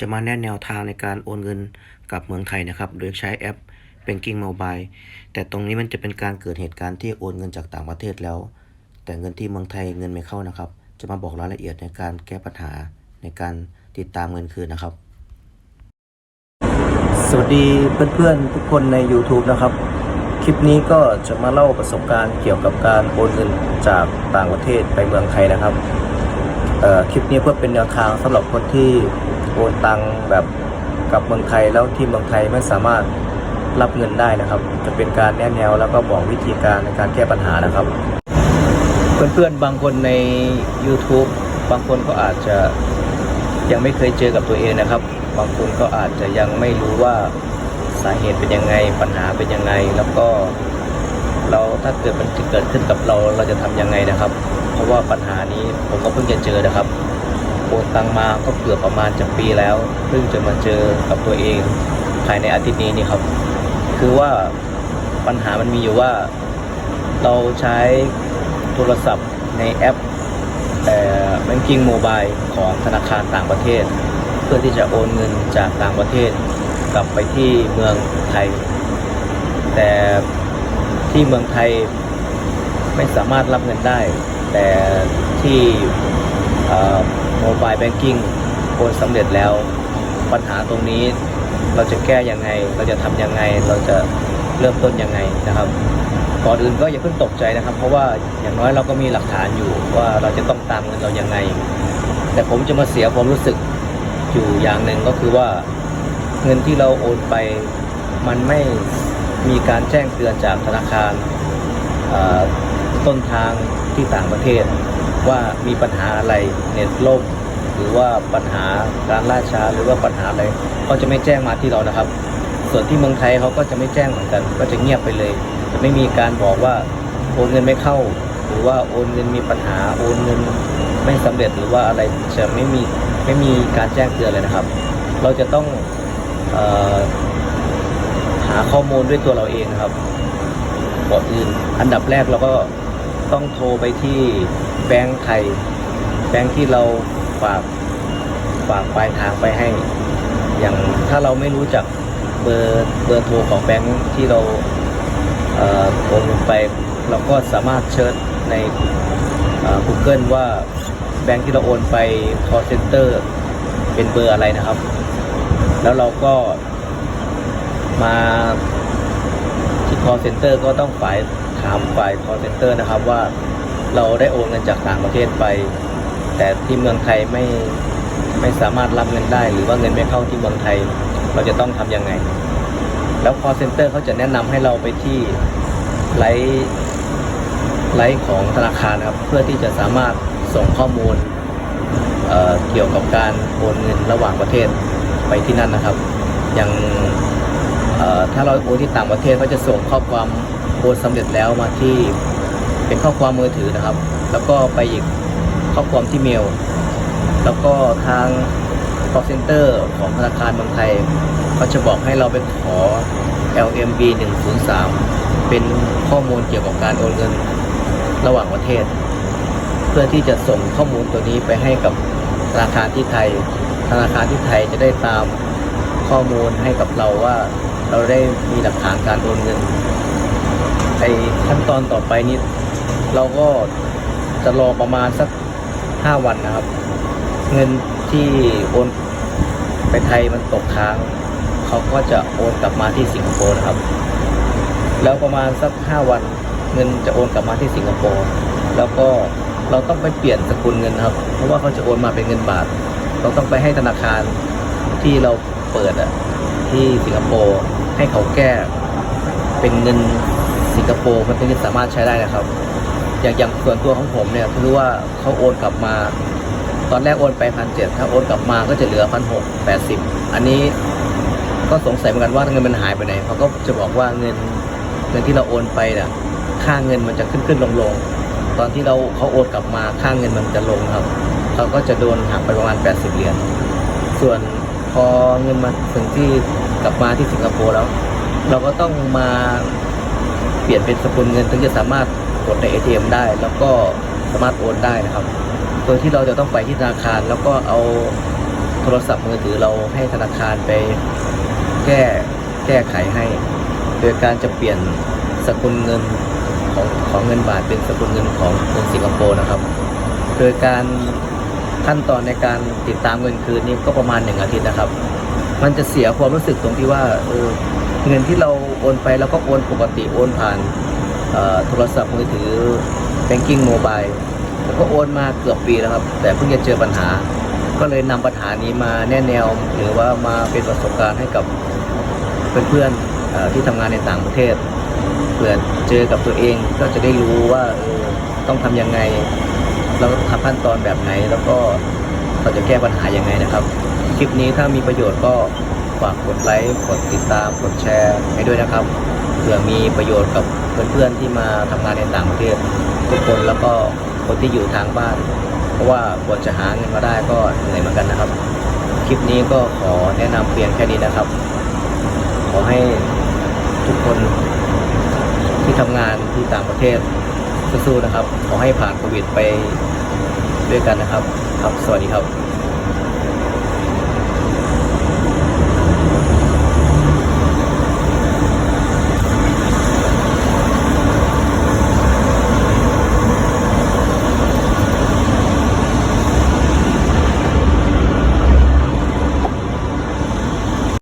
จะมาแนะแนวทางในการโอนเงินกับเมืองไทยนะครับ โดยใช้แอป Banking Mobile แต่ตรงนี้มันจะเป็นการเกิดเหตุการณ์ที่โอนเงินจากต่างประเทศแล้ว แต่เงินที่เมืองไทยเงินไม่เข้านะครับ จะมาบอกรายละเอียดในการแก้ปัญหาในการติดตามเงินคืนนะครับ สวัสดีเพื่อนๆทุกคนใน YouTube นะครับ คลิปนี้ก็จะมาเล่าประสบการณ์เกี่ยวกับการโอนเงินจากต่างประเทศไปเมืองไทยนะครับเอ่อคลิปนี้เพื่อเป็นแนวทางสำหรับคนที่ โอนตังแบบกับเมืองไทยแล้วที่เมืองไทยไม่สามารถรับเงินได้นะครับ จะเป็นการแนะแนวแล้วก็บอกวิธีการในการแก้ปัญหานะครับ เพื่อนๆบางคนใน YouTube บางคนก็อาจจะยังไม่เคยเจอกับตัวเองนะครับ บางคนก็อาจจะยังไม่รู้ว่าสาเหตุเป็นยังไงปัญหาเป็นยังไง แล้วก็เราถ้าเกิดมันเกิดขึ้นกับเราเราจะทำยังไงนะครับ เพราะว่าปัญหานี้ผมก็เพิ่งจะเจอนะครับ โอนตังมาก็เกือบประมาณจะปีแล้ว เพิ่งจะมาเจอกับตัวเอง ภายในอาทิตย์นี้นี่ครับ คือว่าปัญหามันมีอยู่ว่า เราใช้โทรศัพท์ในแอปเอ่อ banking mobile ของธนาคารต่างประเทศ เพื่อที่จะโอนเงินจากต่างประเทศ กลับไปที่เมืองไทย แต่ที่เมืองไทยไม่สามารถรับเงินได้ แต่ที่ โมบายแบงกิ้งโอนสำเร็จแล้ว ปัญหาตรงนี้เราจะแก้ยังไง เราจะทำยังไง เราจะเริ่มต้นยังไงนะครับ ก่อนอื่นก็อย่าเพิ่งตกใจนะครับ เพราะว่าอย่างน้อยเราก็มีหลักฐานอยู่ว่าเราจะต้องตามเงินเรายังไง แต่ผมจะมาเสียความรู้สึกอยู่อย่างหนึ่งก็คือว่าเงินที่เราโอนไปมันไม่มีการแจ้งเตือนจากธนาคารต้นทางที่ต่างประเทศ ว่ามีปัญหาอะไรเน็ตล่มหรือว่าปัญหาการล่าช้าหรือว่าปัญหาอะไรเขาจะไม่แจ้งมาที่เรานะครับ ส่วนที่เมืองไทยเขาก็จะไม่แจ้งเหมือนกัน ก็จะเงียบไปเลย จะไม่มีการบอกว่าโอนเงินไม่เข้า หรือว่าโอนเงินมีปัญหาโอนเงินไม่สำเร็จหรือว่าอะไรจะไม่มีไม่มีการแจ้งเตือนเลยนะครับ เราจะต้องออหาข้อมูลด้วยตัวเราเองครับก่อนอื่นอันดับแรกเราก็ต้องโทรไปที่ แบงก์ไทย แบงก์ที่เราฝากฝากปลายทางไปให้ อย่างถ้าเราไม่รู้จักเบอร์เบอร์โทรของแบงค์ที่เราโอนลงไป เราก็สามารถเชิญใน Google ว่าแบงค์ที่เราโอนไป call center เป็นเบอร์อะไรนะครับ แล้วเราก็มาที่ call center ก็ต้องฝ่ายถามฝ่าย call center นะครับว่า เราได้โอนเงินจากต่างประเทศไป แต่ที่เมืองไทยไม่ไม่สามารถรับเงินได้ หรือว่าเงินไม่เข้าที่เมืองไทย เราจะต้องทำยังไง แล้ว call center เขาจะแนะนำให้เราไปที่ไลฟ์ไลฟ์ของธนาคารนะครับ เพื่อที่จะสามารถส่งข้อมูลเเกี่ยวกับการโอนเงินระหว่างประเทศไปที่นั่นนะครับ อย่างถ้าเราโอนที่ต่างประเทศก็จะส่งข้อความโอนสำเร็จแล้วมาที่ เป็นข้อความมือถือนะครับ แล้วก็ไปอีกข้อความที่เมล แล้วก็ทาง call center ของธนาคารเมืองไทยเขาจะบอกให้เราไปขอ LMB 103 เป็นข้อมูลเกี่ยวกับการโอนเงินระหว่างประเทศ เพื่อที่จะส่งข้อมูลตัวนี้ไปให้กับธนาคารที่ไทย ธนาคารที่ไทยจะได้ตามข้อมูลให้กับเราว่าเราได้มีหลักฐานการโอนเงินไอขั้นตอนต่อไปนี้ เราก็จะรอประมาณสัก5วันนะครับ เงินที่โอนไปไทยมันตกค้าง เขาก็จะโอนกลับมาที่สิงคโปร์นะครับ แล้วประมาณสัก5วันเงินจะโอนกลับมาที่สิงคโปร์แล้วก็เราต้องไปเปลี่ยนสกุลเงินนะครับ เพราะว่าเขาจะโอนมาเป็นเงินบาท เราต้องไปให้ธนาคารที่เราเปิดอะที่สิงคโปร์ให้เขาแก้เป็นเงินสิงคโปร์มันถึงจะสามารถใช้ได้นะครับ อย่างอย่างส่วนตัวของผมเนี่ยคือว่าเขาโอนกลับมา ตอนแรกโอนไปพันเจ็ดถ้าโอนกลับมาก็จะเหลือพันหกแปดสิบอันนี้ก็สงสัยเหมือนกันว่าเงินมันหายไปไหนเขาก็จะบอกว่าเงินเงินที่เราโอนไปน่ะค่าเงินมันจะขึ้นขึ้นลงลงตอนที่เราเขาโอนกลับมาค่าเงินมันจะลงครับเขาก็จะโดนหักไปประมาณ 80 เหรียญส่วนพอเงินมาถึงที่กลับมาที่สิงคโปร์แล้ว เราก็ต้องมาเปลี่ยนเป็นสกุลเงินถึงจะสามารถ กดใน ATM ได้ แล้วก็สามารถโอนได้นะครับ โดยที่เราจะต้องไปที่ธนาคาร แล้วก็เอาโทรศัพท์มือถือเราให้ธนาคารไปแก้แก้ไขให้ โดยการจะเปลี่ยนสกุลเงินของของเงินบาทเป็นสกุลเงินของเงินสิงคโปร์นะครับ โดยการขั้นตอนในการติดตามเงินคืนนี้ก็ประมาณหนึ่งอาทิตย์นะครับ มันจะเสียความรู้สึกตรงที่ว่าเออเงินที่เราโอนไปแล้วก็โอนปกติโอนผ่าน โทรศัพท์มือถือ banking mobile แล้วก็โอนมาเกือบปีแล้วครับ แต่เพิ่งจะเจอปัญหา ก็เลยนำปัญหานี้มาแนะแนว หรือว่ามาเป็นประสบการณ์ให้กับเพื่อนๆที่ทำงานในต่างประเทศเผื่อเจอกับตัวเองก็จะได้รู้ว่าเออต้องทำยังไงเราต้องทำขั้นตอนแบบไหน แล้วก็เราจะแก้ปัญหายังไงนะครับ คลิปนี้ถ้ามีประโยชน์ก็ ฝากกดไลค์กดติดตามกดแชร์ให้ด้วยนะครับเผื่อมีประโยชน์กับเพื่อนๆที่มาทำงานในต่างประเทศทุกคนแล้วก็คนที่อยู่ทางบ้าน เพราะว่ากว่าจะหาเงินมาได้ก็เหนื่อยเหมือนกันนะครับ คลิปนี้ก็ขอแนะนำเพียงแค่นี้นะครับ ขอให้ทุกคนที่ทำงานที่ต่างประเทศสู้ๆนะครับ ขอให้ผ่านโควิดไปด้วยกันนะครับ ครับ สวัสดีครับ